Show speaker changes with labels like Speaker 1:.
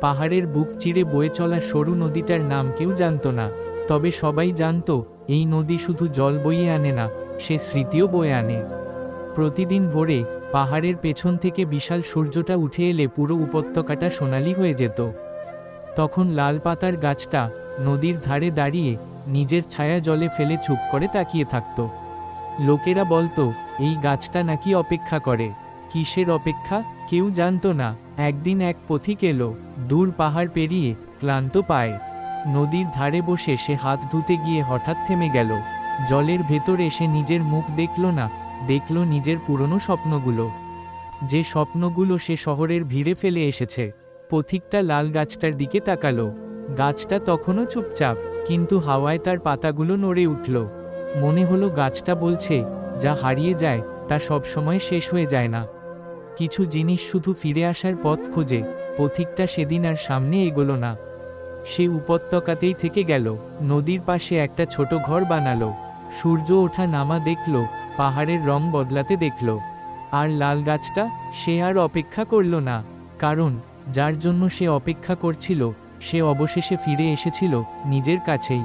Speaker 1: পাহাড়ের বুক চিরে বয়ে চলা সরু নদীটার নাম কেউ জানত না, তবে সবাই জানত, এই নদী শুধু জল বইয়ে আনে না, সে স্মৃতিও বয়ে আনে। প্রতিদিন ভোরে পাহাড়ের পেছন থেকে বিশাল সূর্যটা উঠে এলে পুরো উপত্যকাটা সোনালি হয়ে যেত। তখন লাল পাতার গাছটা নদীর ধারে দাঁড়িয়ে নিজের ছায়া জলে ফেলে চুপ করে তাকিয়ে থাকত। লোকেরা বলতো, এই গাছটা নাকি অপেক্ষা করে। কিসের অপেক্ষা? কেউ জানতো না। একদিন এক পথিক এলো, দূর পাহাড় পেরিয়ে ক্লান্ত পায়। নদীর ধারে বসে সে হাত ধুতে গিয়ে হঠাৎ থেমে গেল। জলের ভেতরে সে নিজের মুখ দেখল না, দেখল নিজের পুরনো স্বপ্নগুলো। যে স্বপ্নগুলো সে শহরের ভিড়ে ফেলে এসেছে। পথিকটা লাল গাছটার দিকে তাকালো। গাছটা তখনও চুপচাপ, কিন্তু হাওয়ায় তার পাতাগুলো নড়ে উঠল। মনে হলো গাছটা বলছে, যা হারিয়ে যায়, তা সবসময় শেষ হয়ে যায় না। কিছু জিনিস শুধু ফিরে আসার পথ খোঁজে, পথিকটা সেদিন আর সামনে এগোলো না। সে উপত্যকাতেই থেকে গেল, নদীর পাশে একটা ছোট ঘর বানালো। সূর্য ওঠা নামা দেখল, পাহাড়ের রং বদলাতে দেখল। আর লাল গাছটা, সে আর অপেক্ষা করল না। কারণ, যার জন্য সে অপেক্ষা করছিল, সে অবশেষে ফিরে এসেছিল, নিজের কাছেই।